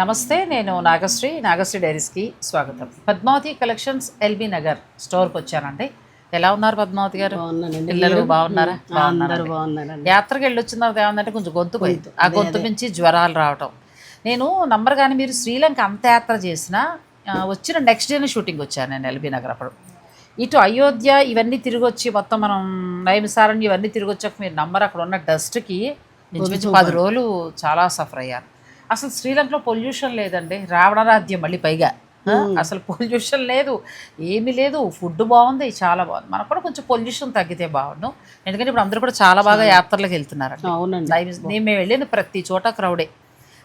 నమస్తే నేను నాగశ్రీ నాగశ్రీ డైరీస్కి స్వాగతం. పద్మావతి కలెక్షన్స్ ఎల్బీ నగర్ స్టోర్కి వచ్చానండి. ఎలా ఉన్నారు పద్మావతి గారు? పిల్లలు? బాగున్నారా? యాత్రకి వెళ్ళి వచ్చిన తర్వాత ఏమందంటే కొంచెం గొంతు పోయింది. ఆ గొంతు నుంచి జ్వరాలు రావటం. నేను నంబర్ కానీ మీరు శ్రీలంక అంత యాత్ర చేసిన వచ్చిన నెక్స్ట్ డేనే షూటింగ్ వచ్చాను నేను ఎల్బీ నగర్ అప్పుడు. ఇటు అయోధ్య ఇవన్నీ తిరిగి వచ్చి మొత్తం మనం నైమిసారణ్యం ఇవన్నీ తిరిగి వచ్చాక మీరు నంబర్ అక్కడ ఉన్న డస్ట్కి పది రోజులు చాలా సఫర్ అయ్యాను. అసలు శ్రీలంకలో పొల్యూషన్ లేదండి. రావణరాజ్యం మళ్ళీ పైగా. అసలు పొల్యూషన్ లేదు. ఏమీ లేదు. ఫుడ్ బాగుంది చాలా బాగుంది. మనకు కూడా కొంచెం పొల్యూషన్ తగ్గితే బాగుండు. ఎందుకంటే ఇప్పుడు అందరూ కూడా చాలా బాగా యాత్రలకు వెళ్తున్నారండి. అవునండి. లైవ్ నేను మేము వెళ్ళిన ప్రతి చోట క్రౌడే.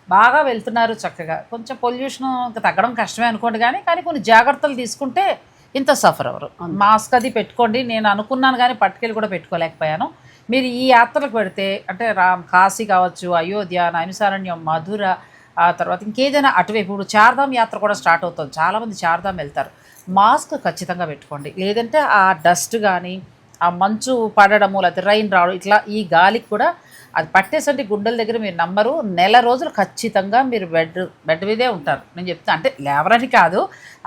బాగా వెళ్తున్నారు చక్కగా. కొంచెం పొల్యూషన్ ఇంకా తగ్గడం కష్టమే అనుకోండి కానీ కానీ కొన్ని జాగ్రత్తలు తీసుకుంటే ఇంత సఫర్ అవ్వరు. మాస్క్ అది పెట్టుకోండి. నేను అనుకున్నాను కానీ పట్టుకెళ్ళి కూడా పెట్టుకోలేకపోయాను. మీరు ఈ యాత్రలకు పెడితే అంటే రామ్ కాశీ కావచ్చు అయోధ్య నైమిసారణ్యం మధుర ఆ తర్వాత ఇంకేదైనా అటువైపు ఇప్పుడు చార్ధామ్ యాత్ర కూడా స్టార్ట్ అవుతుంది. చాలామంది చార్ధామ్ వెళ్తారు. మాస్క్ ఖచ్చితంగా పెట్టుకోండి. లేదంటే ఆ డస్ట్ కానీ ఆ మంచు పడడము లేకపోతే రైన్ రావడం ఇట్లా ఈ గాలికి కూడా అది పట్టేసంటే గుండెల దగ్గర మీరు నమ్మరు. నెల రోజులు ఖచ్చితంగా మీరు బెడ్ బెడ్ మీదే ఉంటారు. నేను చెప్తాను అంటే లేవరని కాదు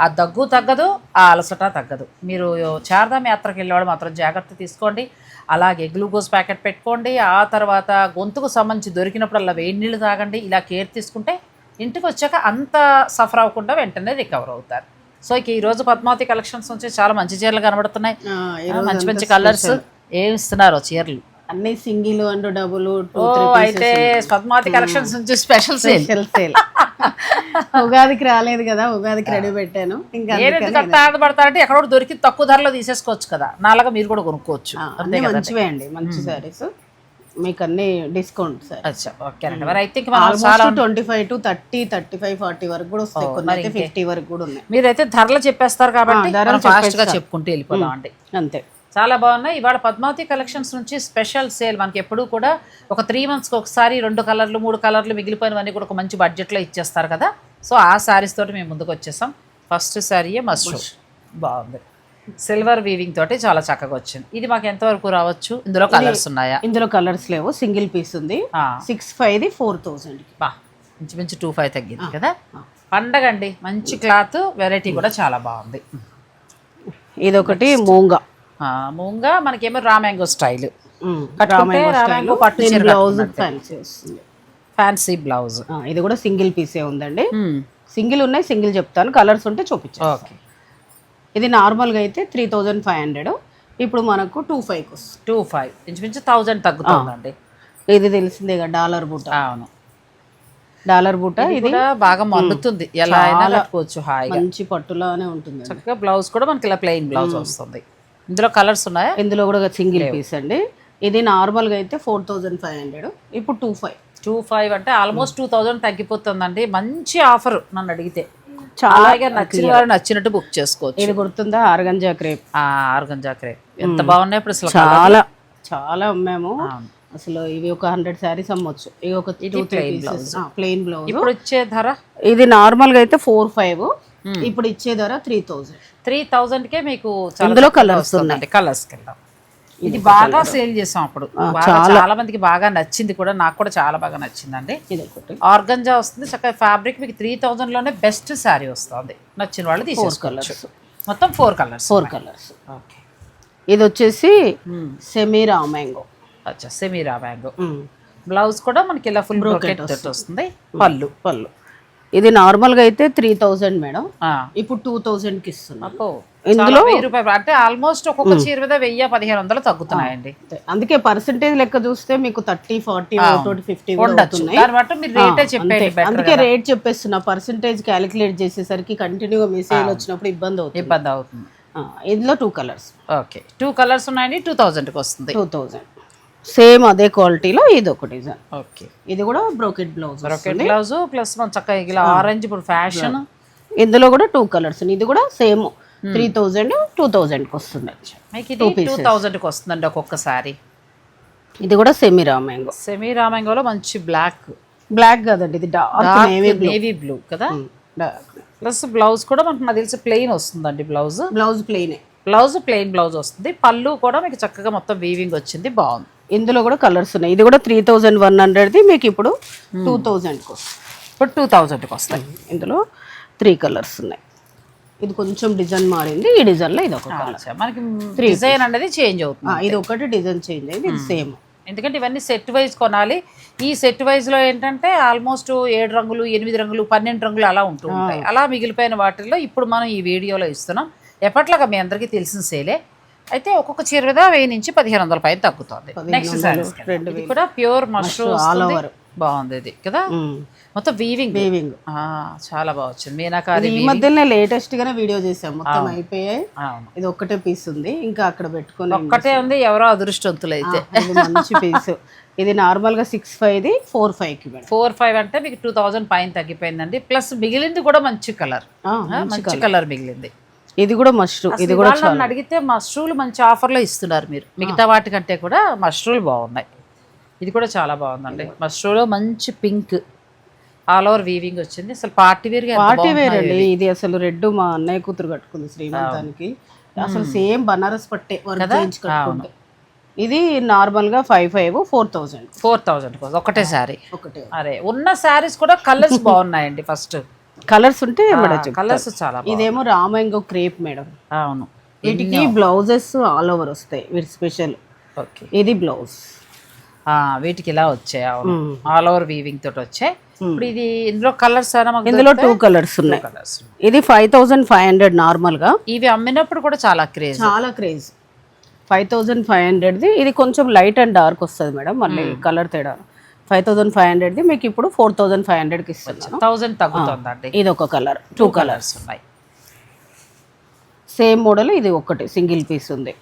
ఆ దగ్గు తగ్గదు ఆ అలసట తగ్గదు. మీరు చార్ధామ్ యాత్రకి వెళ్ళేవాడు మాత్రం జాగ్రత్త తీసుకోండి. అలాగే గ్లూకోజ్ ప్యాకెట్ పెట్టుకోండి. ఆ తర్వాత గొంతుకు సంబంధించి దొరికినప్పుడల్లా వేడి నీళ్ళు తాగండి. ఇలా కేర్ తీసుకుంటే ఇంటికి వచ్చాక అంత సఫర్ అవ్వకుండా వెంటనే రికవర్ అవుతారు. సో ఇక ఈరోజు పద్మావతి కలెక్షన్స్ నుంచి చాలా మంచి చీరలు కనబడుతున్నాయి. మంచి మంచి కలర్స్. ఏమి ఇస్తున్నారు చీరలు. అన్ని సింగిల్ అండ్ డబుల్ అయితే పద్మావతి కలెక్షన్స్ నుంచి స్పెషల్ సేల్. సేల్. ఉగాదికి రాలేదు కదా ఉగాదికి రెడీ పెట్టాను. ఇంకా ఆడబడతారంటే ఎక్కడో దొరికి తక్కువ ధరలో తీసేసుకోవచ్చు కదా. నాలాగా మీరు కూడా కొనుక్కోవచ్చు. మంచివే అండి మంచి సారీస్ మీకు అన్ని discount sir twenty five to thirty thirty five forty వరకు కూడా వస్తాయి. ఫిఫ్టీ వరకు కూడా ఉన్నాయి. మీరైతే ధరలు చెప్పేస్తారు కాబట్టి ధరలు చెప్పుకుంటూ వెళ్ళిపోదాం అండి. అంతే. చాలా బాగున్నాయి. ఇవాళ పద్మావతి కలెక్షన్స్ నుంచి స్పెషల్ సేల్ మనకి ఎప్పుడూ కూడా ఒక త్రీ మంత్స్కి ఒకసారి రెండు కలర్లు మూడు కలర్లు మిగిలిపోయినవన్నీ కూడా ఒక మంచి బడ్జెట్లో ఇచ్చేస్తారు కదా. సో ఆ శారీస్ తోటి మేము ముందుకు వచ్చేసాం. ఫస్ట్ శారీయే మస్ట్ బాగుంది. సిల్వర్ వీవింగ్ తోటి చాలా చక్కగా వచ్చింది. ఇది మాకు ఎంతవరకు రావచ్చు? ఇందులో కలర్స్ ఉన్నాయా? ఇందులో కలర్స్ లేవు. సింగిల్ పీస్ ఉంది. సిక్స్ ఫైవ్ ది ఫోర్ థౌసండ్ బా ఇంచుమించు టూ ఫైవ్ తగ్గింది కదా? పండగ అండి మంచి క్లాత్ వెరైటీ కూడా చాలా బాగుంది. ఇదొకటి మూంగా. మూంగా మనకేమో రామ్యాంగో స్టైల్. రామాయంగో. పట్టు బ్లౌజ్. ఫ్యాన్సీ వస్తుంది ఫ్యాన్సీ బ్లౌజ్. ఇది కూడా సింగిల్ పీసే ఉందండి. సింగిల్ ఉన్నాయి సింగిల్ చెప్తాను. కలర్స్ ఉంటే చూపించాను ఓకే. ఇది నార్మల్గా అయితే త్రీ థౌజండ్ ఫైవ్ హండ్రెడ్ ఇప్పుడు మనకు టూ ఫైవ్కి వస్తుంది. టూ ఫైవ్ ఇంచుమించు థౌజండ్ తగ్గుతుందండి. ఇది తెలిసిందే కదా డాలర్ బూట. అవును. డాలర్ బూట ఇది బాగా మల్లుతుంది ఎలా అయినా కట్టుకోవచ్చు హాయిగా. మంచి పట్టులానే ఉంటుంది చక్కగా బ్లౌజ్ కూడా మనకి ఇలా ప్లెయిన్ బ్లౌజ్ వస్తుంది. ఇందులో కలర్స్ ఉన్నాయా? ఇందులో కూడా సింగిల్ పీస్ అండి. ఇది నార్మల్గా అయితే ఫోర్ థౌజండ్ ఫైవ్ హండ్రెడ్ ఇప్పుడు టూ ఫైవ్ టూ ఫైవ్ అంటే ఆల్మోస్ట్ టూ థౌజండ్ తగ్గిపోతుందండి. మంచి ఆఫర్ నన్ను అడిగితే. చాలా నచ్చిన వారు నచ్చినట్టు బుక్ చేసుకోవచ్చు. ఇది గుర్తుందా? Organza crepe. ఆ ఆర్గంజా క్రేప్. ఎంత బాగున్నాయి ఇప్పుడు అసలు చాలా. చాలా అమ్మాము. అసలు ఇవి ఒక హండ్రెడ్ శారీస్ అమ్మొచ్చు. ఇవి ఒక ప్లెయిన్ బ్లౌజ్ ఇప్పుడు వచ్చే ధర? ఇది నార్మల్గా అయితే ఫోర్ ఫైవ్ ఇప్పుడు ఇచ్చే ధర త్రీ థౌజండ్ త్రీ థౌజండ్కే మీకు చక్కగా colours వస్తుందండి. కలర్స్ కింద. ఇది బాగా సేల్ చేసాం అప్పుడు. చాలా. మందికి బాగా నచ్చింది కూడా నాకు కూడా చాలా బాగా నచ్చిందండి. ఆర్గంజా వస్తుంది చక్కగా ఫ్యాబ్రిక్ మీకు త్రీ థౌజండ్లోనే బెస్ట్ శారీ వస్తుంది. నచ్చిన వాళ్ళు తీసేసుకోవచ్చు. మొత్తం four colours four colours okay ఇది వచ్చేసి సెమీ రామాంగో అచ్చా సెమీరా బ్యాగ్ బ్లౌజ్ కూడా మనకి ఇలా ఫుల్ బ్రోకెట్ వస్తుంది. పళ్ళు. పళ్ళు. ఇది నార్మల్గా అయితే త్రీ థౌజండ్ మేడం. ఇప్పుడు టూ థౌజండ్కి ఇస్తున్నాం రూపాయలు. అంటే ఆల్మోస్ట్ ఒక్కొక్క చీర మీద వెయ్యి పదిహేను వందలు తగ్గుతున్నాయండి. అందుకే పర్సంటేజ్ లెక్క చూస్తే మీకు థర్టీ ఫార్టీ ఫిఫ్టీ అందుకే రేట్ చెప్పేస్తున్నా. పర్సంటేజ్ క్యాలిక్యులేట్ చేసేసరికి కంటిన్యూగా మెసేజ్ వచ్చినప్పుడు ఇబ్బంది అవుతుంది. ఇబ్బంది అవుతుంది. ఇందులో two colours okay. Two colours ఉన్నాయండి. టూ థౌజండ్కి వస్తుంది. టూ థౌజండ్ సేమ్ అదే క్వాలిటీలో ఇది ఒక డిజైన్. ఓకే. ఇది కూడా brocade blouse brocade blouse plus మనం చక్కగా ఇలా ఆరెంజ్ ఇప్పుడు ఫ్యాషన్. ఇందులో కూడా టూ కలర్స్ ఇది కూడా సేమ్ త్రీ థౌజండ్ టూ థౌజండ్కి వస్తుంది. మీకు ఇది టూ థౌజండ్కి వస్తుందండి ఒక్కొక్కసారి. ఇది కూడా సెమీ రామాంగో సెమీ రామంగోలో మంచి బ్లాక్ బ్లాక్ కదండి ఇది డార్క్ నేవీ బ్లూ కదా? ప్లస్ బ్లౌజ్ కూడా మనకు నాకు తెలిసి ప్లెయిన్ వస్తుందండి blouse blouse plain blouse plain blouse వస్తుంది. పళ్ళు కూడా మీకు చక్కగా మొత్తం వీవింగ్ వచ్చింది. బాగుంది. ఇందులో కూడా కలర్స్ ఉన్నాయి. ఇది కూడా త్రీ థౌజండ్ వన్ హండ్రెడ్ది మీకు ఇప్పుడు టూ థౌజండ్కి వస్తుంది ఇప్పుడు టూ థౌజండ్కి వస్తాయి. ఇందులో త్రీ కలర్స్ ఉన్నాయి. ఇది కొంచెం డిజైన్ మారింది. ఈ డిజైన్లో ఇది ఒక మనకి డిజైన్ అనేది చేంజ్ అవుతుంది. ఇది ఒకటి డిజైన్ చేంజ్ అయింది. ఇది సేమ్. ఎందుకంటే ఇవన్నీ సెట్ వైజ్ కొనాలి. ఈ సెట్ వైజ్లో ఏంటంటే ఆల్మోస్ట్ ఏడు రంగులు ఎనిమిది రంగులు పన్నెండు రంగులు అలా ఉంటూ ఉంటాయి. అలా మిగిలిపోయిన వాటిల్లో ఇప్పుడు మనం ఈ వీడియోలో ఇస్తున్నాం. ఎప్పట్లాగా మీ అందరికీ తెలిసిన సేలే. అయితే ఒక్కొక్క చీర మీద వెయ్యి నుంచి పదిహేను వందల పైన తగ్గుతుంది. నెక్స్ట్ ఇది కూడా ప్యూర్ మష్రూమ్. బాగుంది ఇది కదా? మొత్తం వీవింగ్ వేవింగ్ చాలా బాగా వచ్చింది. మీనాకారి ఈ మధ్యనే లేటెస్ట్ గానే వీడియో చేసాం మొత్తం అయిపోయాయి. ఇది ఒక్కటే పీస్ ఉంది. ఇంకా అక్కడ పెట్టుకొని ఒక్కటే ఉంది ఎవరో అదృష్టవంతులు అయితే. మంచి పీస్ ఇది నార్మల్గా సిక్స్ ఫైవ్ ఇది ఫోర్ ఫైవ్కి ఫోర్ ఫైవ్ అంటే మీకు టూ థౌజండ్ పైన తగ్గిపోయిందండి. ప్లస్ మిగిలింది కూడా మంచి కలర్ మంచి కలర్ మిగిలింది. ఇది కూడా మష్రూమ్ ఇది కూడా నన్ను అడిగితే మష్రూలు మంచి ఆఫర్లో ఇస్తున్నారు మీరు. మిగతా వాటికంటే కూడా మష్రూలు బాగున్నాయి. ఇది కూడా చాలా బాగుందండి. మష్రూలో మంచి పింక్ ఆల్ ఓవర్ వీవింగ్ వచ్చింది. అసలు పార్టీ ఎంత పార్టీ వేర్ అండి. ఇది. అసలు రెడ్ మా అన్నయ్య కూతురు కట్టుకుంది శ్రీమంతానికి. అసలు సేమ్ బనారస్ పట్టే కట్టుకుంటే. ఇది నార్మల్గా five five four thousand. Four thousand. ఒకటే శారీ ఒకటే. అరే ఉన్న శారీస్ కూడా కలర్స్ బాగున్నాయండి ఫస్ట్. కలర్స్ ఉంటే. కలర్స్ చాలా ఇదేమో రామాంగో క్రేప్ మేడం. అవును. వీటికి బ్లౌజెస్ ఆల్ ఓవర్ వస్తాయి వీటి స్పెషల్. ఓకే. ఇది బ్లౌజ్. వీటికి ఇలా వచ్చాయి అవును. ఆల్ ఓవర్ వీవింగ్ తోటి వచ్చాయి. ఇప్పుడు ఇది ఇందులో కలర్స్ ఇందులో టూ కలర్స్ ఉన్నాయి. కలర్స్ ఇది ఫైవ్ థౌజండ్ ఫైవ్ హండ్రెడ్ నార్మల్గా. ఇవి అమ్మినప్పుడు కూడా చాలా క్రేజ్ చాలా క్రేజ్ ఫైవ్ థౌజండ్ ఫైవ్ హండ్రెడ్ది ఇది కొంచెం లైట్ అండ్ డార్క్ వస్తుంది మేడం. మళ్ళీ కలర్ తేడా. ఫైవ్ థౌజండ్ ఫైవ్ హండ్రెడ్ది మీకు ఇప్పుడు ఫోర్ థౌజండ్ ఫైవ్ హండ్రెడ్కి ఇస్తున్నాను థౌజండ్ తగ్గుతుందండి. ఇది ఒక కలర్. టూ కలర్స్ ఉన్నాయి. సేమ్ మోడల్ ఇది ఒకటి సింగిల్ పీస్ ఉంది.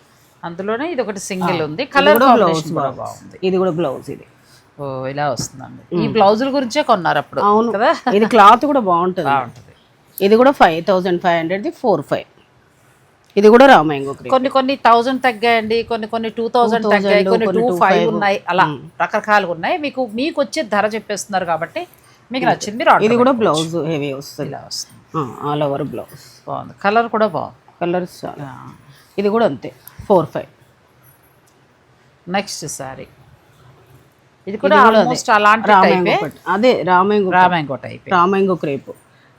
అందులోనే ఇది ఒకటి సింగిల్ ఉంది. కలర్ కూడా బాగుంది. ఇది కూడా బ్లౌజ్ ఇది. ఓ ఇలా వస్తుందండి. ఈ బ్లౌజుల గురించే కొన్నారు అప్పుడు అవును. కదా? ఇది క్లాత్ కూడా బాగుంటుంది. ఇది కూడా ఫైవ్ థౌజండ్ ఫైవ్ హండ్రెడ్ది ఫోర్ ఫైవ్. ఇది కూడా రామాయంగో కొన్ని కొన్ని థౌజండ్ తగ్గాయండి కొన్ని కొన్ని టూ థౌజండ్ తగ్గాయి కొన్ని టూ ఫైవ్ ఉన్నాయి అలా రకరకాలుగా ఉన్నాయి. మీకు మీకు వచ్చే ధర చెప్పేస్తున్నారు కాబట్టి మీకు నచ్చింది మీరు ఇది కూడా బ్లౌజ్ హెవీ వస్తుంది. ఇలా వస్తుంది. ఆల్ ఓవర్ బ్లౌజ్ బాగుంది. కలర్ కూడా బాగుంది. కలర్స్ చాలా. ఇది కూడా అంతే ఫోర్ ఫైవ్ నెక్స్ట్ సారీ ఇది కూడా ఆల్మోస్ట్ అలాంటి రామాయంగో. అదే రామాయంగో రామాంగో టైప్ రామాయంగో క్రేప్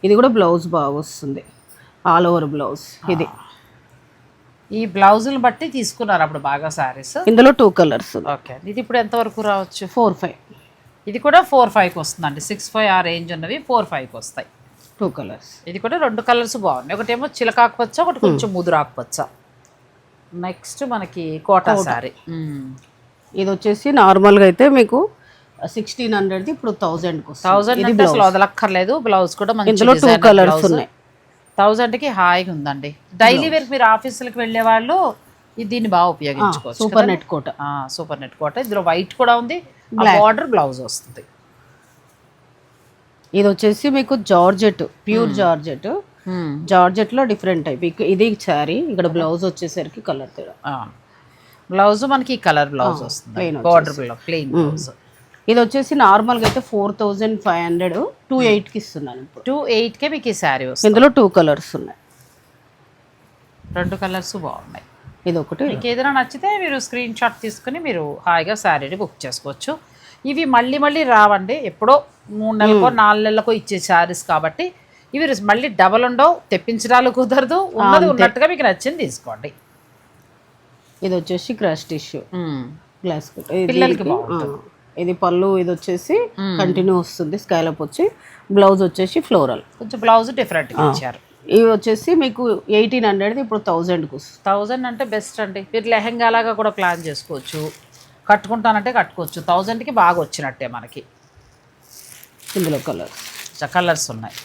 ఇది కూడా బ్లౌజ్ బాగా వస్తుంది. ఆల్ ఓవర్ బ్లౌజ్ ఇది. ఈ బ్లౌజులు బట్టి తీసుకున్నారు అప్పుడు బాగా సారీస్. ఇందులో టూ కలర్స్ ఓకే. ఇది ఇప్పుడు ఎంతవరకు రావచ్చు? ఫోర్ ఫైవ్ ఇది కూడా ఫోర్ ఫైవ్కి వస్తుందండి. సిక్స్ ఫైవ్ ఆ రేంజ్ ఉన్నవి ఫోర్ ఫైవ్కి వస్తాయి. టూ కలర్స్ ఇది కూడా రెండు కలర్స్ బాగున్నాయి. ఒకటేమో చిలకాకుపచ్చ ఒకటి కొంచెం ముదురాకుపచ్చ. నెక్స్ట్ మనకి కోటా సారీ. ఇది వచ్చేసి నార్మల్గా అయితే మీకు సిక్స్టీన్ హండ్రెడ్ది ఇప్పుడు థౌజండ్కి వస్తుంది. థౌజండ్ అంటే అసలు వదలక్కర్లేదు. బ్లౌజ్ కూడా మంచి ఇందులో టూ కలర్స్ ఉన్నాయి. థౌజండ్కి హాయిగా ఉందండి. డైలీ వేర్ మీరు ఆఫీసులకు వెళ్ళే వాళ్ళు దీన్ని బాగా ఉపయోగించుకోవచ్చు super net Kota. Super net Kota. ఇందులో వైట్ కూడా ఉంది. బార్డర్ బ్లౌజ్ వస్తుంది. ఇది వచ్చేసి మీకు జార్జెట్ ప్యూర్ జార్జెట్. జార్జెట్లో డిఫరెంట్ టైప్. ఇది శారీ ఇక్కడ బ్లౌజ్ వచ్చేసరికి కలర్ తేడా. బ్లౌజ్ మనకి కలర్ బ్లౌజ్ వస్తుంది. Border plain blouse. ఇది వచ్చేసి నార్మల్గా అయితే four thousand five hundred two ఎయిట్కి ఇస్తున్నాను ఇప్పుడు. టూ ఎయిట్కే మీకు ఈ శారీ వస్తుంది. ఇందులో టూ కలర్స్ ఉన్నాయి. రెండు కలర్స్ బాగున్నాయి. ఇది ఒకటి. మీకు ఏదైనా నచ్చితే మీరు స్క్రీన్ షాట్ తీసుకుని మీరు హాయిగా శారీని బుక్ చేసుకోవచ్చు. ఇవి మళ్ళీ మళ్ళీ రావండి. ఎప్పుడో మూడు నెలలకో నాలుగు నెలలకో ఇచ్చే శారీస్ కాబట్టి ఇవి మళ్ళీ డబల్ ఉండవు తెప్పించడాలు కుదరదు ఉన్నది ఉన్నట్టుగా మీకు నచ్చింది తీసుకోండి. ఇది వచ్చేసి క్రాష్ టిష్యూ. గ్లాస్ పిల్లలకి ఇది పళ్ళు ఇది వచ్చేసి కంటిన్యూ వస్తుంది స్కైలప్ వచ్చి. బ్లౌజ్ వచ్చేసి ఫ్లోరల్. కొంచెం బ్లౌజ్ డిఫరెంట్గా ఇచ్చారు. ఇవి వచ్చేసి మీకు ఎయిటీన్ హండ్రెడ్ ఇప్పుడు థౌజండ్కి వస్తుంది. థౌజండ్ అంటే బెస్ట్ అండి. మీరు లెహంగా లాగా కూడా ప్లాన్ చేసుకోవచ్చు. కట్టుకుంటానంటే కట్టుకోవచ్చు. థౌజండ్కి బాగా వచ్చినట్టే మనకి. ఇందులో కలర్ కలర్స్ ఉన్నాయి.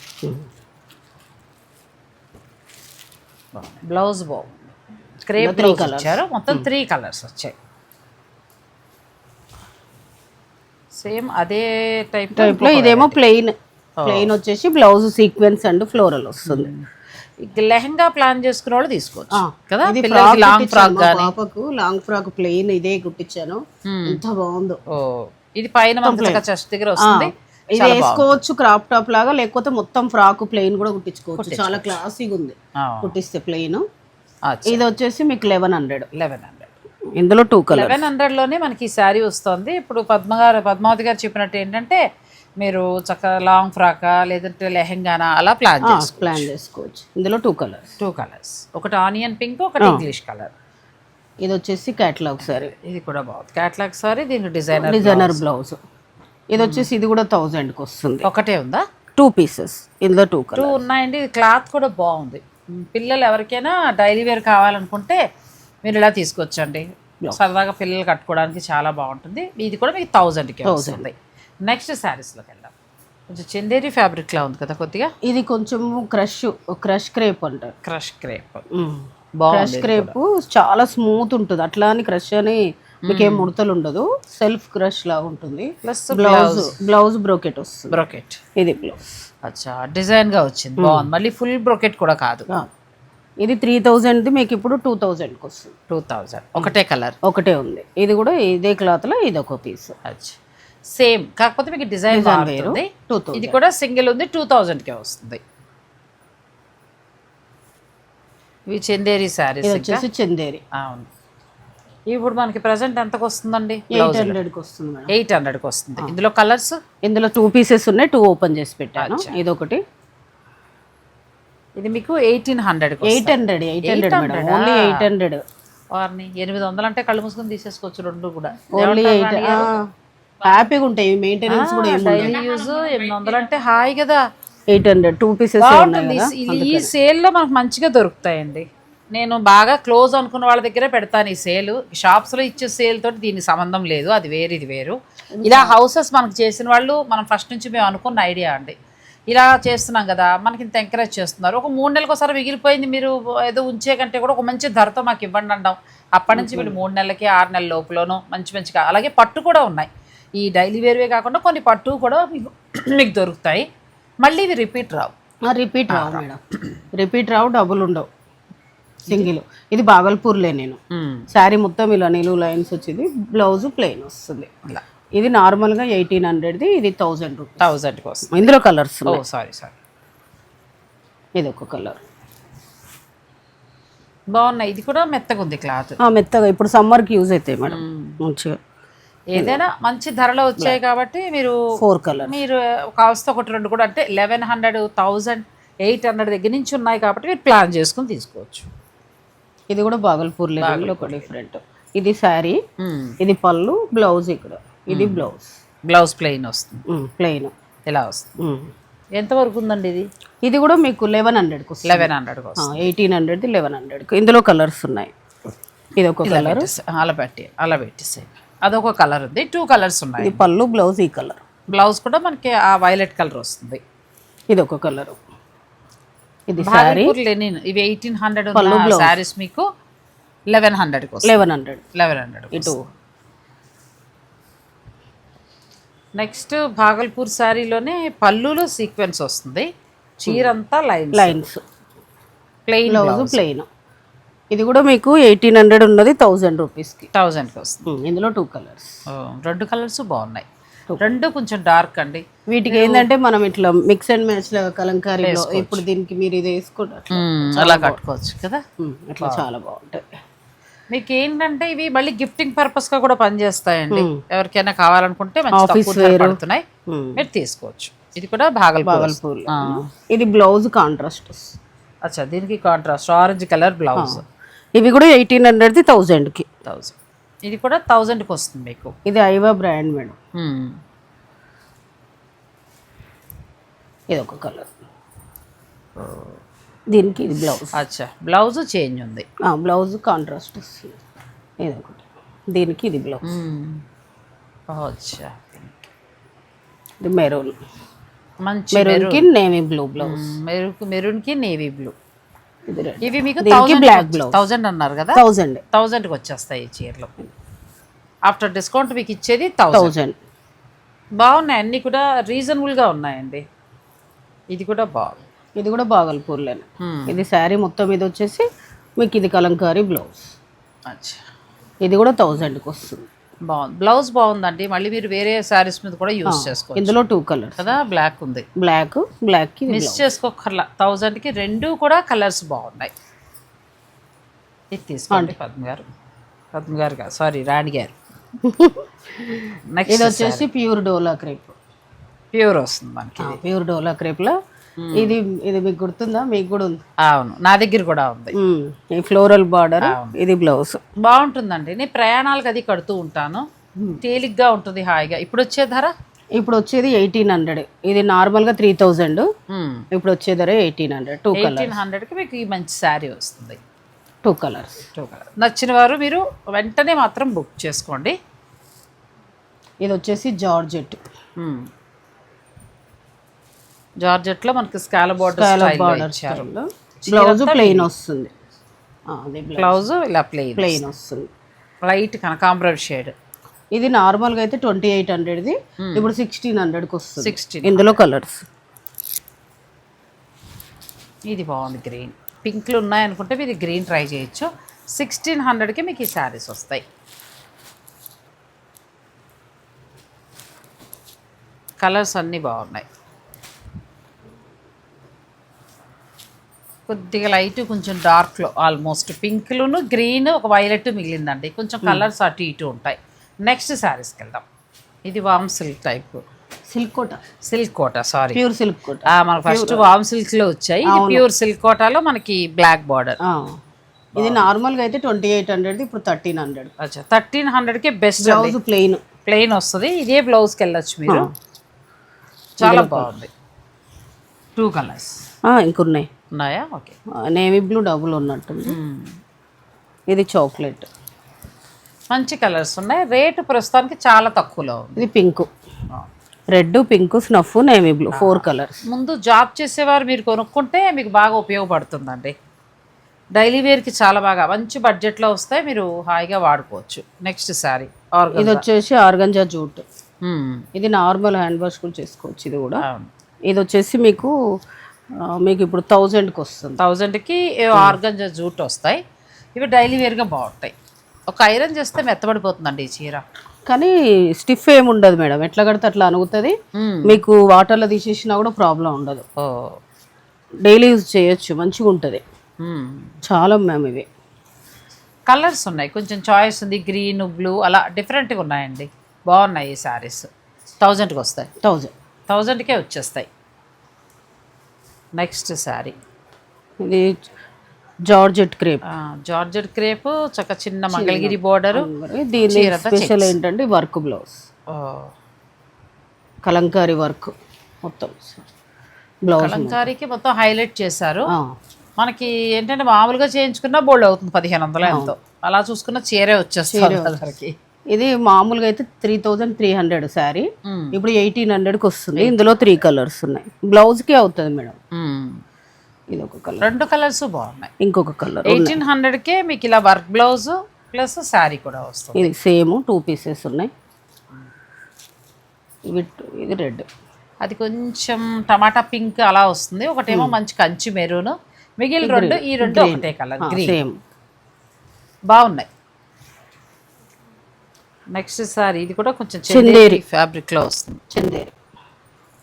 బ్లౌజ్ బాగుంది. క్రేప్ బ్లౌజ్ ఇచ్చారు. మొత్తం త్రీ కలర్స్ వచ్చాయి. సేమ్ అదే టైప్ టైప్లో ఇదేమో ప్లెయిన్ ప్లెయిన్ వచ్చేసి బ్లౌజ్ సీక్వెన్స్ అండ్ ఫ్లోరల్ వస్తుంది. లెహంగా ప్లాన్ చేసుకునే వాళ్ళు తీసుకోవచ్చు కదా? లాంగ్ ఫ్రాక్ పాపకు లాంగ్ ఫ్రాక్ ప్లెయిన్ ఇదే కుట్టించాను. ఎంత బాగుందో. ఇది పైన చెస్ట్ దగ్గర వస్తుంది. ఇది వేసుకోవచ్చు క్రాప్ టాప్ లాగా లేకపోతే మొత్తం ఫ్రాక్ ప్లెయిన్ కూడా కుట్టించుకోవచ్చు. చాలా క్లాసీగా ఉంది కుట్టిస్తే ప్లెయిన్ ఇది వచ్చేసి మీకు లెవెన్ హండ్రెడ్ లెవెన్ హండ్రెడ్ ఇందులో టూ కలర్ లెవెన్ హండ్రెడ్లోనే మనకి ఈ శారీ వస్తుంది. ఇప్పుడు పద్మ గారు పద్మావతి గారు చెప్పినట్టు ఏంటంటే మీరు చక్కగా లాంగ్ ఫ్రాకా లేదంటే లెహెంగానా అలా ప్లాన్ ప్లాన్ చేసుకోవచ్చు. ఇందులో టూ కలర్స్ టూ కలర్స్ ఒకటి ఆనియన్ పింక్ ఒకటి ఇంగ్లీష్ కలర్ ఇది వచ్చేసి క్యాట్లాగ్ సారీ ఇది కూడా బాగుంది. క్యాట్లాగ్ సారీ దీనికి డిజైనర్ డిజైనర్ బ్లౌజ్ ఇది వచ్చేసి ఇది కూడా థౌజండ్కి వస్తుంది. ఒకటే ఉందా? టూ పీసెస్ ఇందులో టూ టూ ఉన్నాయండి. క్లాత్ కూడా బాగుంది. పిల్లలు ఎవరికైనా డైలీ వేర్ కావాలనుకుంటే మీరు ఇలా తీసుకొచ్చండి. సరదాగా పిల్లలు కట్టుకోవడానికి చాలా బాగుంటుంది. ఇది కూడా మీకు థౌజండ్కి వస్తుంది. నెక్స్ట్ శారీస్లోకి వెళ్దాం. కొంచెం చందేరి ఫ్యాబ్రిక్లా ఉంది కదా కొద్దిగా? ఇది కొంచెం క్రష్ క్రష్ క్రేప్ అంటారు. క్రష్ క్రేప్ క్రష్ క్రేప్ చాలా స్మూత్ ఉంటుంది. అట్లా అని క్రష్ అని మీకు ఏం ముడతలు ఉండదు. సెల్ఫ్ క్రష్ లాగా ఉంటుంది. ప్లస్ బ్లౌజ్ బ్లౌజ్ బ్రోకెట్ వస్తుంది. బ్రోకెట్ ఇది బ్లౌజ్ అచ్చా డిజైన్గా వచ్చింది. బాగుంది. మళ్ళీ ఫుల్ బ్రోకెట్ కూడా కాదు. ఇది త్రీ థౌజండ్ది మీకు ఇప్పుడు టూ థౌజండ్కి వస్తుంది. టూ థౌజండ్ ఒకటే కలర్ ఒకటే ఉంది. ఇది కూడా ఇదే క్లాత్లో ఇది ఒక పీస్ అచ్చా. సేమ్ కాకపోతే మీకు డిజైన్ మారుతుంది. టూ ఇది కూడా సింగిల్ ఉంది టూ థౌజండ్కే వస్తుంది. ఇవి చందేరి శారీస్ వచ్చేసి చందేరి. అవును. ఇప్పుడు మనకి ప్రజెంట్ ఎంతకు వస్తుందండి? ఎయిట్ హండ్రెడ్కి వస్తుంది ఎయిట్ హండ్రెడ్కి వస్తుంది. ఇందులో కలర్స్ ఇందులో టూ పీసెస్ ఉన్నాయి టూ ఓపెన్ చేసి పెట్టాను. ఇది ఒకటి ఇది మీకు ఎయిటీన్ హండ్రెడ్కి eight hundred eight hundred madam. Only eight hundred. వారిని ఎనిమిది వందలు అంటే కళ్ళు మూసుకొని తీసేసుకోవచ్చు రెండు కూడా. ఓన్లీ ఎయిట్ హ్యాపీగా ఉంటాయి. మెయింటెనెన్స్ కూడా డైలీ యూజ్ ఎనిమిది వందలు అంటే హాయ్ కదా. ఎయిట్ హండ్రెడ్ టూ పీసెస్ ఈ సేల్లో మనకు మంచిగా దొరుకుతాయండి. నేను బాగా క్లోజ్ అనుకున్న వాళ్ళ దగ్గరే పెడతాను ఈ సేల్. షాప్స్లో ఇచ్చే సేల్ తోటి దీనికి సంబంధం లేదు. అది వేరు ఇది వేరు. ఇలా హౌసెస్ మనకు చేసిన వాళ్ళు మనం ఫస్ట్ నుంచి మేము అనుకున్న ఐడియా అండి. ఇలా చేస్తున్నాం కదా మనకి ఇంత ఎంకరేజ్ చేస్తున్నారు. ఒక మూడు నెలలకు ఒకసారి మిగిలిపోయింది మీరు ఏదో ఉంచే కంటే కూడా ఒక మంచి ధరతో మాకు ఇవ్వండి అంటాం. అప్పటి నుంచి వీళ్ళు మూడు నెలలకి ఆరు నెలల లోపులోనూ మంచి మంచిగా అలాగే పట్టు కూడా ఉన్నాయి. ఈ డైలీ వేర్వే కాకుండా కొన్ని పట్టు కూడా మీకు మీకు దొరుకుతాయి. మళ్ళీ ఇవి రిపీట్ రావు. రిపీట్ రావు మేడం. రిపీట్ రావు డబుల్ ఉండవు. సింగిల్. ఇది బాగల్పూర్లే నేను. శారీ మొత్తం ఇలా నిలువు లైన్స్ వచ్చింది బ్లౌజ్ ప్లెయిన్ వస్తుంది. ఇలా ఇది నార్మల్గా ఎయిటీన్ హండ్రెడ్ది ఇది థౌజండ్ రూపీస్. థౌజండ్కి వస్తుంది ఇందులో కలర్స్ ఓ సారీ సారీ. ఇది ఒక కలర్ బాగున్నాయి. ఇది కూడా మెత్తగా ఉంది క్లాత్. మెత్తగా. ఇప్పుడు సమ్మర్కి యూజ్ అవుతాయి మేడం. మంచిగా. ఏదైనా మంచి ధరలో వచ్చాయి కాబట్టి మీరు ఫోర్ కలర్ మీరు కావాల్సిన ఒకటి రెండు కూడా. అంటే eleven hundred thousand eight hundred దగ్గర నుంచి ఉన్నాయి కాబట్టి మీరు ప్లాన్ చేసుకుని తీసుకోవచ్చు. ఇది కూడా బాగల్పూర్లే ఇందులో ఒక డిఫరెంట్ ఇది శారీ. ఇది పళ్ళు బ్లౌజ్ ఇక్కడ. ఇది బ్లౌజ్. బ్లౌజ్ ప్లెయిన్ వస్తుంది. ప్లెయిన్. ఇలా వస్తుంది? ఎంతవరకు ఉందండి ఇది? ఇది కూడా మీకు లెవెన్ హండ్రెడ్కి లెవెన్ హండ్రెడ్కి ఎయిటీన్ హండ్రెడ్ది లెవెన్ హండ్రెడ్కి ఇందులో కలర్స్ ఉన్నాయి. ఇది ఒక కలర్ అలా పెట్టి అలా పెట్టేసి. అదొక కలర్ ఉంది. టూ కలర్స్ ఉన్నాయి. పళ్ళు బ్లౌజ్ ఈ కలర్ బ్లౌజ్ కూడా మనకి ఆ వైలెట్ కలర్ వస్తుంది. ఇది ఒక కలర్ ఇది లెనిన్ ఇవి ఎయిటీన్ హండ్రెడ్ శారీస్ మీకు లెవెన్ హండ్రెడ్కి లెవెన్ హండ్రెడ్ లెవెన్ హండ్రెడ్ ఇటు నెక్స్ట్ భాగల్పూర్ శారీలోనే పళ్ళులో సీక్వెన్స్ వస్తుంది. చీర అంతా line lines. Plain blouse plain. ఇది కూడా మీకు ఎయిటీన్ హండ్రెడ్ ఉన్నది థౌజండ్ రూపీస్కి. థౌజండ్కి వస్తుంది. ఇందులో టూ కలర్స్ రెండు కలర్స్ బాగున్నాయి. రెండు కొంచెం డార్క్ అండి. వీటికి ఏంటంటే మనం ఇట్లా మిక్స్ అండ్ మ్యాచ్ లాగా కలంకారీలో ఇప్పుడు దీనికి మీరు ఇది వేసుకుంటారు అట్లా. అలా కట్టుకోవచ్చు కదా? అట్లా చాలా బాగుంటాయి. మీకు ఏంటంటే ఇవి మళ్ళీ గిఫ్టింగ్ పర్పస్గా కూడా పనిచేస్తాయండి. ఎవరికైనా కావాలనుకుంటే. పడుతున్నాయి. మీరు తీసుకోవచ్చు. ఇది కూడా భాగల్పూర్. ఇది బ్లౌజ్ కాంట్రాస్ట్ అచ్చా దీనికి కాంట్రాస్ట్ ఆరెంజ్ కలర్ బ్లౌజ్. ఇవి కూడా ఎయిటీన్ హండ్రెడ్ది థౌజండ్కి థౌజండ్ ఇది కూడా థౌజండ్కి వస్తుంది మీకు. ఇది ఐవా బ్రాండ్ మేడం. ఇది ఒక కలర్. దీనికి ఇది బ్లౌజ్ అచ్చా బ్లౌజ్ చేంజ్ ఉంది. బ్లౌజ్ కాంట్రాస్ట్ వస్తుంది. ఇది ఒకటి దీనికి ఇది బ్లౌజ్. అచ్చా. ఇది మెరూన్. మంచి మెరూన్కి నేవీ బ్లూ బ్లౌజ్ మెరూన్ మెరూన్కి నేవీ బ్లూ ఇవి మీకు black blouse. థౌజండ్ అన్నారు కదా? థౌజండ్ థౌజండ్కి వచ్చేస్తాయి ఈ చీరలు. ఆఫ్టర్ డిస్కౌంట్ మీకు ఇచ్చేది థౌజండ్ బాగున్నాయి అన్నీ కూడా రీజనబుల్గా ఉన్నాయండి. ఇది కూడా బాగుంది. ఇది కూడా బాగల్పూర్లోనే. ఇది శారీ మొత్తం ఇది వచ్చేసి మీకు ఇది కలంకారీ బ్లౌజ్. అచ్చా. ఇది కూడా థౌజండ్కి వస్తుంది. బాగుంది. బ్లౌజ్ బాగుందండి. మళ్ళీ మీరు వేరే శారీస్ మీద కూడా యూస్ చేసుకోవచ్చు. ఇందులో టూ కలర్స్ కదా? బ్లాక్ ఉంది. బ్లాక్ బ్లాక్కి ఇది మిస్ చేసుకోకర్లా. థౌజండ్కి రెండు కూడా కలర్స్ బాగున్నాయి. ఇది తీసుకోండి పద్మ గారు. పద్మ గారు సారీ రాణి గారు. ఇది నెక్స్ట్ వచ్చేసి ప్యూర్ డోలా క్రేప్. ప్యూర్ వస్తుంది మనకి. ప్యూర్ డోలా క్రేప్లో ఇది ఇది మీకు గుర్తుందా? మీకు కూడా ఉంది. అవును. నా దగ్గర కూడా ఉంది. ఈ ఫ్లోరల్ బార్డర్ ఇది బ్లౌజ్. బాగుంటుందండి. నేను ప్రయాణాలకు అది కడుతూ ఉంటాను. తేలిగ్గా ఉంటుంది హాయిగా. ఇప్పుడు వచ్చే ధర? ఇప్పుడు వచ్చేది ఎయిటీన్ హండ్రెడ్ ఇది నార్మల్గా త్రీ థౌజండ్ ఇప్పుడు వచ్చే ధర eighteen hundred two colour eighteen హండ్రెడ్కి మీకు ఈ మంచి శారీ వస్తుంది. టూ కలర్స్ టూ కలర్ నచ్చిన వారు మీరు వెంటనే మాత్రం బుక్ చేసుకోండి. ఇది వచ్చేసి జార్జెట్. జార్జెట్లో మనకి స్కాల బార్డర్ బ్లౌజ్ ప్లెయిన్ వస్తుంది. బ్లౌజ్. ఇలా ప్లెయిన్ ప్లెయిన్ వస్తుంది. లైట్ కనకాంబరం షేడ్. ఇది నార్మల్గా అయితే ట్వంటీ ఎయిట్ హండ్రెడ్ది ఇప్పుడు సిక్స్టీన్ హండ్రెడ్కి వస్తుంది. సిక్స్టీన్. ఇందులో కలర్స్. ఇది బాగుంది గ్రీన్. పింక్లు ఉన్నాయనుకుంటే మీరు గ్రీన్ ట్రై చేయొచ్చు. సిక్స్టీన్ హండ్రెడ్కి మీకు ఈ శారీస్ వస్తాయి. కలర్స్ అన్నీ బాగున్నాయి. కొద్దిగా లైట్ కొంచెం డార్క్లో ఆల్మోస్ట్ పింక్లును గ్రీన్ ఒక వైలెట్ మిగిలిందండి. కొంచెం కలర్స్ అటు ఇటు ఉంటాయి. నెక్స్ట్ శారీస్కి వెళ్దాం ఇది వామ్ silk type. Silk Kota. Silk Kota sari. Pure silk Kota. మనకు ఫస్ట్ వామ్ సిల్క్లో వచ్చాయి. ప్యూర్ సిల్క్ కోటాలో మనకి బ్లాక్ బార్డర్. ఇది నార్మల్గా అయితే ట్వంటీ ఎయిట్ హండ్రెడ్ ఇప్పుడు థర్టీన్ హండ్రెడ్. అచ్చా థర్టీన్ హండ్రెడ్కి బెస్ట్ బ్లౌజ్ ప్లెయిన్. ప్లెయిన్ వస్తుంది. ఇదే బ్లౌజ్కి వెళ్ళొచ్చు మీరు. చాలా బాగుంది. Two colours. ఇంకున్నాయి ఉన్నాయా? ఓకే. నేవీ బ్లూ డబుల్ ఉన్నట్టుంది. ఇది చాక్లెట్. మంచి కలర్స్ ఉన్నాయి. రేటు ప్రస్తుతానికి చాలా తక్కువలో ఉంది. ఇది pink. Red pink snuff navy blue four colours. ముందు జాబ్ చేసేవారు మీరు కొనుక్కుంటే మీకు బాగా ఉపయోగపడుతుందండి. డైలీ వేర్కి చాలా బాగా మంచి బడ్జెట్లో వస్తాయి మీరు హాయిగా వాడుకోవచ్చు. నెక్స్ట్ శారీ ఇది వచ్చేసి ఆర్గంజా జూట్. ఇది నార్మల్ హ్యాండ్ వాష్ కూడా చేసుకోవచ్చు ఇది కూడా. ఇది వచ్చేసి మీకు మీకు ఇప్పుడు థౌజండ్కి వస్తుంది. థౌజండ్కి ఆర్గంజా జూట్ వస్తాయి. ఇవి డైలీ వేర్గా బాగుంటాయి. ఒక ఐరన్ చేస్తే మెత్తబడిపోతుందండి ఈ చీర. కానీ స్టిఫ్ ఏమి ఉండదు మేడం. ఎట్లా కడితే అట్లా అనుగుతుంది. మీకు వాటర్లో తీసేసినా కూడా ప్రాబ్లం ఉండదు. డైలీ యూజ్ చేయొచ్చు. మంచిగా ఉంటుంది. చాలా మ్యామ్ ఇవి. కలర్స్ ఉన్నాయి. కొంచెం చాయిస్ ఉంది. గ్రీన్ బ్లూ అలా డిఫరెంట్గా ఉన్నాయండి. బాగున్నాయి ఈ శారీస్ థౌజండ్కి వస్తాయి. థౌజండ్. థౌజండ్కే వచ్చేస్తాయి. నెక్స్ట్ శారీ. ఇది జార్జెట్ క్రేప్. జార్జెట్ క్రేప్ చక్క చిన్న మంగళగిరి బోర్డరు దీని స్పెషల్ ఏంటంటే వర్క్ బ్లౌజ్. కలంకారీ వర్క్ మొత్తం. బ్లౌజ్ కలంకారీకి మొత్తం హైలైట్ చేశారు. మనకి ఏంటంటే మామూలుగా చేయించుకున్న బోల్డ్ అవుతుంది పదిహేను వందలు ఎంతో. అలా చూసుకున్న చీరే వచ్చేస్తుంది అందరికి. ఇది మామూలుగా అయితే three thousand three hundred sari. ఇప్పుడు ఎయిటీన్ హండ్రెడ్కి వస్తుంది. ఇందులో త్రీ కలర్స్ ఉన్నాయి. బ్లౌజ్కి అవుతుంది మేడం. ఇది ఒక కలర్ రెండు కలర్స్ బాగున్నాయి. ఇంకొక కలర్ ఎయిటీన్ హండ్రెడ్కే మీకు ఇలా వర్క్ బ్లౌజ్ ప్లస్ శారీ కూడా వస్తుంది. ఇది సేమ్ టూ పీసెస్ ఉన్నాయి. ఇవి ఇది రెడ్ అది కొంచెం టమాటా పింక్ అలా వస్తుంది. ఒకటేమో మంచి కంచి మెరూన్. మిగిలిన రెండు ఈ రెండు ఒకటే కలర్ సేమ్ బాగున్నాయి. నెక్స్ట్ సారీ ఇది కూడా కొంచెం చందేరి. ఫ్యాబ్రిక్లో వస్తుంది. చందేరి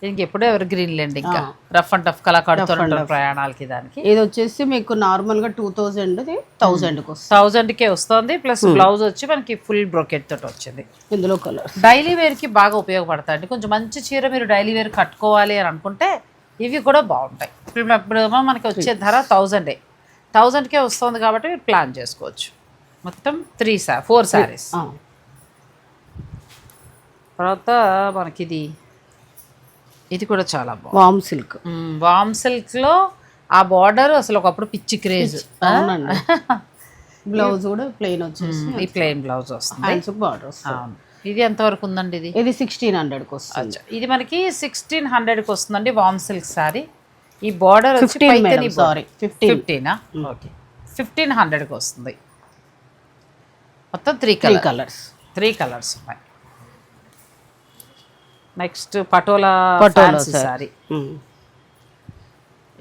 దీనికి ఎప్పుడో ఎవరు గ్రీన్ లేండి ఇంకా. రఫ్ అండ్ టఫ్ కలా కడుతుంటారు ప్రయాణాలకి దానికి. ఇది వచ్చేసి మీకు నార్మల్గా టూ థౌజండ్ థౌజండ్కి వస్తుంది. థౌజండ్కే వస్తుంది ప్లస్ బ్లౌజ్ వచ్చి మనకి ఫుల్ బ్రోకెట్ తోటి వచ్చింది. ఇందులో కలర్స్ డైలీ వేర్కి బాగా ఉపయోగపడతాయండి కొంచెం మంచి చీర మీరు డైలీ వేర్ కట్టుకోవాలి అని అనుకుంటే ఇవి కూడా బాగుంటాయి. ఇప్పుడు మనకి వచ్చే ధర థౌజండే థౌజండ్కే వస్తుంది కాబట్టి మీరు ప్లాన్ చేసుకోవచ్చు. మొత్తం త్రీ సా ఫోర్ శారీస్ తర్వాత మనకి ఇది ఇది కూడా చాలా బాగుంది. వామ్ సిల్క్ వామ్ సిల్క్లో ఆ బార్డర్ అసలు ఒకప్పుడు పిచ్చి క్రేజ్. బ్లౌజ్ కూడా ప్లెయిన్ వచ్చేసి ఈ ప్లెయిన్ బ్లౌజ్ వస్తుంది. బార్డర్ అవును. ఇది ఎంతవరకు ఉందండి ఇది? ఇది సిక్స్టీన్ హండ్రెడ్కి వస్తుంది. ఇది మనకి సిక్స్టీన్ హండ్రెడ్కి వస్తుందండి వామ్ సిల్క్ సారీ ఈ బార్డర్ వచ్చి సారీ ఫిఫ్టీన్ ఫిఫ్టీనా ఓకే ఫిఫ్టీన్ హండ్రెడ్కి వస్తుంది. మొత్తం three three colour colours three colours ఉన్నాయి. నెక్స్ట్ పటోలా పటోలా. సారీ.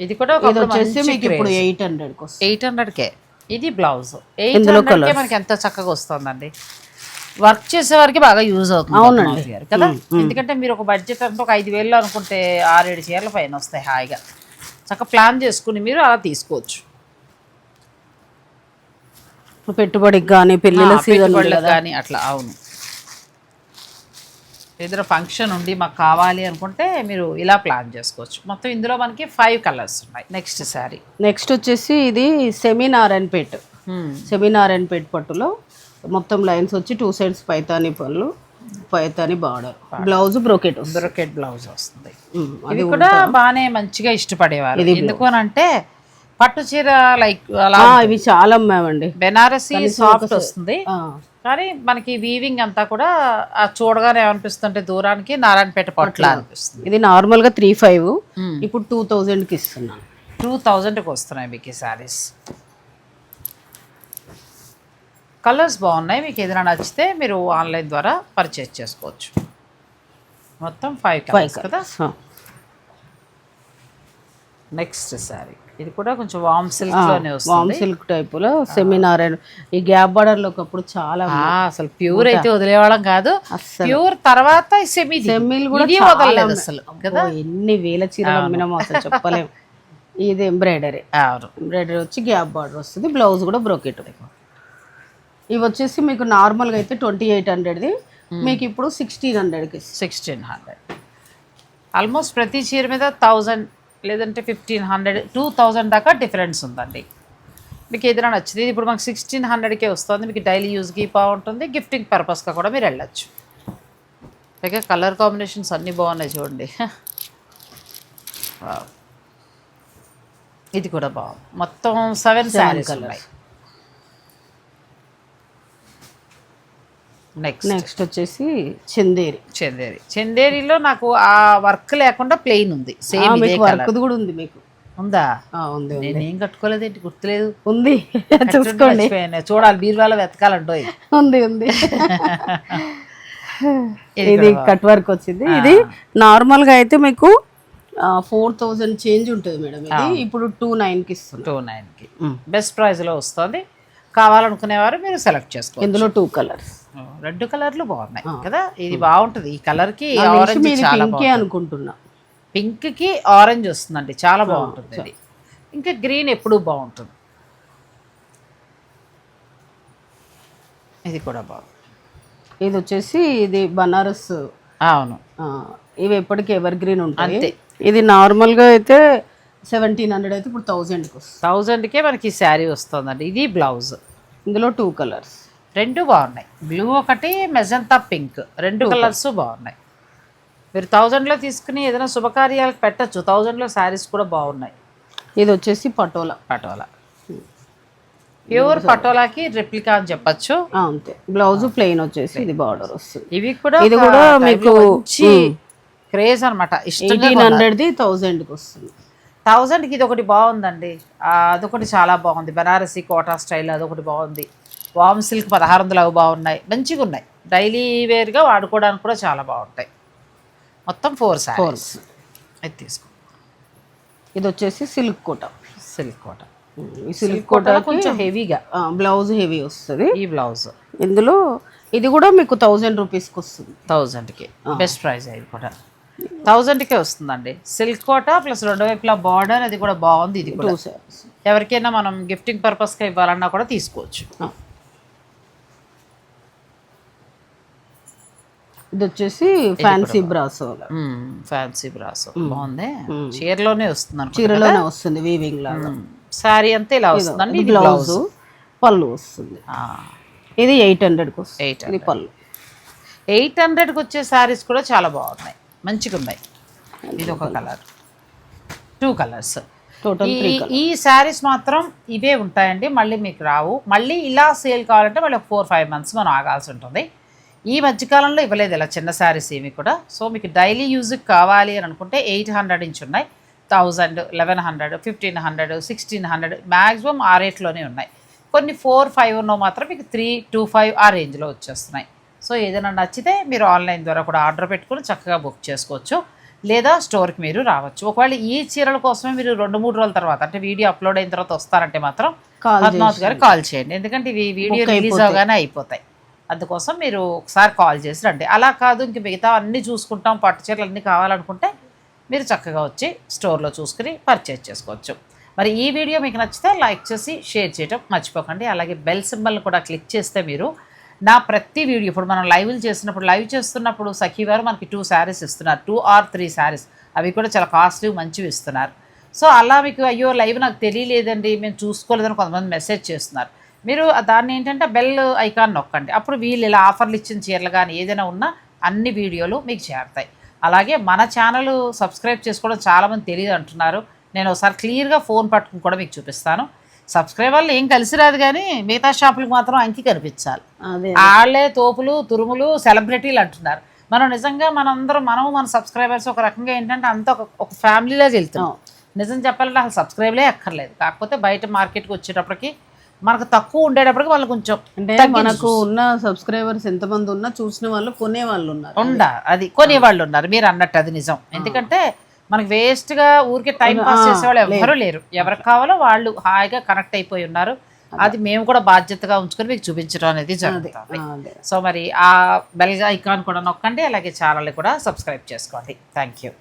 ఇది కూడా ఇది వచ్చేసి మీకు ఇప్పుడు ఎయిట్ వస్తుంది. ఎయిట్ హండ్రెడ్కే ఇది బ్లౌజ్. ఎయిట్ హండ్రెడ్కే మనకి ఎంత చక్కగా వస్తుందండి. వర్క్ చేసే వారికి బాగా యూజ్ అవుతుంది అవునండి. కదా? ఎందుకంటే మీరు ఒక బడ్జెట్ అంటే ఒక ఐదు వేలు అనుకుంటే ఆరేడు చీరల పైన వస్తాయి హాయిగా. చక్కగా ప్లాన్ చేసుకుని మీరు అలా తీసుకోవచ్చు. ఇప్పుడు పెట్టుబడికి కానీ పెళ్ళిళ్ళ సీజన్ కానీ అట్లా అవును. ఏదైనా ఫంక్షన్ ఉండి మాకు కావాలి అనుకుంటే మీరు ఇలా ప్లాన్ చేసుకోవచ్చు. మొత్తం ఇందులో మనకి ఫైవ్ కలర్స్ ఉన్నాయి. నెక్స్ట్ శారీ నెక్స్ట్ వచ్చేసి ఇది సెమీ నారాయణపేట్ సెమీ నారాయణపేట్ పట్టులో మొత్తం లైన్స్ వచ్చి టూ సైడ్స్ పైతాని పళ్ళు Paithani border blouse brocade brocade blouse వస్తుంది. ఉమ్, ఇది కూడా బాగానే మంచిగా ఇష్టపడేవారు. ఎందుకు అని అంటే పట్టు చీర లైక్ అలా ఇవి చాలా అమ్మామండి బెనారసి సాఫ్ట్ వస్తుంది. కానీ మనకి వీవింగ్ అంతా కూడా ఆ చూడగానే ఏమనిపిస్తుంటే దూరానికి నారాయణపేట పట్ల అనిపిస్తుంది. ఇది నార్మల్గా త్రీ ఫైవ్ ఇప్పుడు టూ థౌజండ్కి ఇస్తున్నాను టూ థౌజండ్కి వస్తున్నాయి మీకు ఈ శారీస్ కలర్స్ బాగున్నాయి. మీకు ఏదైనా నచ్చితే మీరు ఆన్లైన్ ద్వారా పర్చేస్ చేసుకోవచ్చు. మొత్తం ఫైవ్ కలర్స్ కదా? నెక్స్ట్ శారీ ఇది కూడా కొంచెం వామ్ సిల్క్లోనే వామ్ వస్తుంది. సిల్క్ టైపులో సెమీ నారాయణ. ఈ గ్యాప్ బార్డర్లో ఒకప్పుడు చాలా అసలు ప్యూర్ అయితే వదిలేవాళ్ళం కాదు. ప్యూర్ తర్వాత సెమీ సెమ్మీలు కూడా వదలలేదు. అసలు అబ్బో, ఎన్ని వేల చీరలు అమ్మినామో అసలు చెప్పలేము ఇది ఎంబ్రాయిడరీ ఎంబ్రాయిడరీ వచ్చి గ్యాప్ బార్డర్ వస్తుంది. బ్లౌజ్ కూడా బ్రోకెట్ ఇవి వచ్చేసి మీకు నార్మల్గా అయితే ట్వంటీ ఎయిట్ హండ్రెడ్ది మీకు ఇప్పుడు సిక్స్టీన్ హండ్రెడ్కి సిక్స్టీన్ హండ్రెడ్ ఆల్మోస్ట్ ప్రతి చీర మీద థౌజండ్ లేదంటే ఫిఫ్టీన్ హండ్రెడ్ టూ థౌజండ్ దాకా డిఫరెన్స్ ఉందండి. మీకు ఏదైనా నచ్చింది ఇప్పుడు మాకు సిక్స్టీన్ హండ్రెడ్కే వస్తుంది. మీకు డైలీ యూస్కి బాగుంటుంది. గిఫ్టింగ్ పర్పస్గా కూడా మీరు వెళ్ళచ్చు. అలాగే కలర్ కాంబినేషన్స్ అన్నీ బాగున్నాయి చూడండి. ఇది కూడా బాగుంది. మొత్తం సెవెన్ శారీస్ ఉన్నాయి. నెక్స్ట్ నెక్స్ట్ వచ్చేసి చందేరి. చందేరి. చందేరిలో నాకు ఆ వర్క్ లేకుండా ప్లెయిన్ ఉంది. సేమ్ వర్క్ కూడా ఉంది మీకు. ఉందా? ఉంది. నేను ఏం కట్టుకోలేదేంటి గుర్తులేదు. ఉంది. చూసుకోండి. చూడాలి బీరువాలో వెతకాలంటో ఉంది ఉంది. ఇది కట్ వర్క్ వచ్చింది. ఇది నార్మల్గా అయితే మీకు ఫోర్ థౌజండ్ చేంజ్ ఉంటుంది మేడం ఇది. ఇప్పుడు టూ నైన్కి ఇస్తుంది టూ నైన్కి బెస్ట్ ప్రైస్లో వస్తుంది. కావాలనుకునేవారు మీరు సెలెక్ట్ చేసుకోవచ్చు. ఇందులో టూ కలర్స్ రెడ్ కలర్లు బాగున్నాయి కదా? ఇది బాగుంటుంది. ఈ కలర్కి ఆరెంజ్ పింకే అనుకుంటున్నా. పింక్కి ఆరెంజ్ వస్తుందండి. చాలా బాగుంటుంది ఇది ఇంకా గ్రీన్ ఎప్పుడూ బాగుంటుంది. ఇది కూడా బాగుంది ఇది వచ్చేసి ఇది బనారస్. అవును. ఇవి ఎప్పటికీ ఎవర్ గ్రీన్ ఉంటాయి. అంతే. ఇది నార్మల్గా అయితే సెవెంటీన్ హండ్రెడ్ అయితే ఇప్పుడు థౌజండ్కి వస్తుంది. థౌజండ్కే మనకి ఈ శారీ వస్తుందండి. ఇది బ్లౌజ్. ఇందులో టూ కలర్స్ రెండు బాగున్నాయి. బ్లూ ఒకటి మెజంతా పింక్. రెండు కలర్స్ బాగున్నాయి. మీరు థౌజండ్లో తీసుకుని ఏదైనా శుభకార్యాలకు పెట్టచ్చు. థౌజండ్లో శారీస్ కూడా బాగున్నాయి. ఇది వచ్చేసి పటోలా. పటోలా. ప్యూర్ పటోలాకి రెప్లికా అని చెప్పచ్చు. అంతే. బ్లౌజ్ ప్లెయిన్ వచ్చేసి ఇది బార్డర్ వస్తుంది. ఇవి కూడా ఇది కూడా మీకు, మంచి క్రేజ్ అనమాట ఎయిటీన్ హండ్రెడ్ది థౌజండ్కి వస్తుంది. థౌజండ్కి ఇది ఒకటి బాగుందండి. అదొకటి చాలా బాగుంది. బనారసి కోటా స్టైల్ అదొకటి బాగుంది. వామ్ సిల్క్ పదహారు వందలు అవి బాగున్నాయి. మంచిగా ఉన్నాయి డైలీ వేర్గా వాడుకోవడానికి కూడా చాలా బాగుంటాయి. మొత్తం ఫోర్ శారీస్ అది తీసుకో. ఇది వచ్చేసి సిల్క్ కోట. సిల్క్ కోట. ఈ సిల్క్ కోట కొంచెం హెవీగా. బ్లౌజ్ హెవీ వస్తుంది. ఈ బ్లౌజ్. ఇందులో ఇది కూడా మీకు థౌజండ్ రూపీస్కి వస్తుంది. థౌజండ్కి. బెస్ట్ ప్రైస్ ఇది కూడా. థౌజండ్కే వస్తుందండి. సిల్క్ కోట ప్లస్ రెండు వైపులా బార్డర్ అది కూడా బాగుంది ఇది కూడా. ఎవరికైనా మనం గిఫ్టింగ్ పర్పస్గా ఇవ్వాలన్నా కూడా తీసుకోవచ్చు. ఇది వచ్చేసి ఫ్యాన్సీ బ్రాసో ఫ్యాన్సీ బ్రాస్ బాగుంది. చీరలోనే వస్తుంది చీరలోనే వస్తుంది వీవింగ్ లాగా. శారీ అంతా ఇలా వస్తుందండి? ఇది బ్లౌజ్ పళ్ళు వస్తుంది. ఇది ఎయిట్ హండ్రెడ్కి వస్తుంది. 800. ఇది పళ్ళు. ఎయిట్ హండ్రెడ్కి వచ్చే శారీస్ కూడా చాలా బాగున్నాయి. మంచిగా ఉన్నాయి. ఇది ఒక కలర్ టూ కలర్స్ ఈ శారీస్ మాత్రం ఇవే ఉంటాయండి. మళ్ళీ మీకు రావు. మళ్ళీ ఇలా సేల్ కావాలంటే మళ్ళీ ఫోర్ ఫైవ్ మంత్స్ మనం ఆగాల్సి ఉంటుంది. ఈ మధ్యకాలంలో ఇవ్వలేదు ఇలా చిన్న శారీస్ ఏమి కూడా. సో మీకు డైలీ యూజ్కి కావాలి అని అనుకుంటే ఎయిట్ హండ్రెడ్ నుంచి ఉన్నాయి. Thousand eleven hundred fifteen hundred sixteen hundred maximum ఆ రేట్లోనే ఉన్నాయి. కొన్ని ఫోర్ ఫైవ్ ఉన్నో మాత్రం మీకు త్రీ టూ ఫైవ్ ఆ రేంజ్లో వచ్చేస్తున్నాయి. సో ఏదైనా నచ్చితే మీరు ఆన్లైన్ ద్వారా కూడా ఆర్డర్ పెట్టుకుని చక్కగా బుక్ చేసుకోవచ్చు. లేదా స్టోర్కి మీరు రావచ్చు. ఒకవేళ ఈ చీరల కోసమే మీరు రెండు మూడు రోజుల తర్వాత అంటే వీడియో అప్లోడ్ అయిన తర్వాత వస్తారంటే మాత్రం పద్మావతి గారు కాల్ చేయండి. ఎందుకంటే ఇవి వీడియో రిలీజ్ అవగానే అయిపోతాయి. అందుకోసం మీరు ఒకసారి కాల్ చేసి రండి. అలా కాదు ఇంక మిగతా అన్నీ చూసుకుంటాం పట్టు చీరలు అన్నీ కావాలనుకుంటే మీరు చక్కగా వచ్చి స్టోర్లో చూసుకుని పర్చేజ్ చేసుకోవచ్చు. మరి ఈ వీడియో మీకు నచ్చితే లైక్ చేసి షేర్ చేయటం మర్చిపోకండి. అలాగే బెల్ సింబల్ని కూడా క్లిక్ చేస్తే మీరు నా ప్రతి వీడియో ఇప్పుడు మనం లైవ్లు చేసినప్పుడు లైవ్ చేస్తున్నప్పుడు సఖీ వారు మనకి టూ శారీస్ ఇస్తున్నారు. Two or three saris. అవి కూడా చాలా కాస్ట్లీ మంచివి ఇస్తున్నారు. సో అలా మీకు అయ్యో లైవ్ నాకు తెలియలేదండి మేము చూసుకోలేదని కొంతమంది మెసేజ్ చేస్తున్నారు. మీరు దాన్ని ఏంటంటే బెల్ ఐకాన్ నొక్కండి. అప్పుడు వీళ్ళు ఇలా ఆఫర్లు ఇచ్చిన చీరలు కానీ ఏదైనా ఉన్నా అన్ని వీడియోలు మీకు చేరుతాయి. అలాగే మన ఛానల్ సబ్స్క్రైబ్ చేసుకోవడం చాలామంది తెలియదు అంటున్నారు. నేను ఒకసారి క్లియర్గా ఫోన్ పట్టుకుని కూడా మీకు చూపిస్తాను. సబ్స్క్రైబ్ వల్ల ఏం కలిసి రాదు కానీ మిగతా షాపులకు మాత్రం అంకి కనిపించాలి. వాళ్ళే తోపులు తురుములు సెలబ్రిటీలు అంటున్నారు. మనం నిజంగా మనందరం మనం మన సబ్స్క్రైబర్స్ ఒక రకంగా ఏంటంటే అంత ఒక ఒక ఫ్యామిలీలోకి వెళ్తున్నాం. నిజం చెప్పాలంటే అసలు సబ్స్క్రైబ్లే అక్కర్లేదు. కాకపోతే బయట మార్కెట్కి వచ్చేటప్పటికి మనకు తక్కువ ఉండేటప్పటికి వాళ్ళు కొంచెం అంటే మనకు ఉన్న సబ్స్క్రైబర్స్ ఎంతమంది ఉన్నా చూసిన వాళ్ళు కొనే వాళ్ళు ఉన్నారు. ఉండ అది కొనే వాళ్ళు ఉన్నారు మీరు అన్నట్టు అది నిజం. ఎందుకంటే మనకి వేస్ట్గా ఊరికే టైం పాస్ చేసే వాళ్ళు ఎవరు లేరు. ఎవరికి కావాలో వాళ్ళు హాయిగా కనెక్ట్ అయిపోయి ఉన్నారు. అది. మేము కూడా బాధ్యతగా ఉంచుకొని మీకు చూపించడం అనేది జరుగుతుంది. సో మరి ఆ బెల్ ఐకాన్ కూడా నొక్కండి అలాగే ఛానల్ కూడా సబ్స్క్రైబ్ చేసుకోండి. Thank you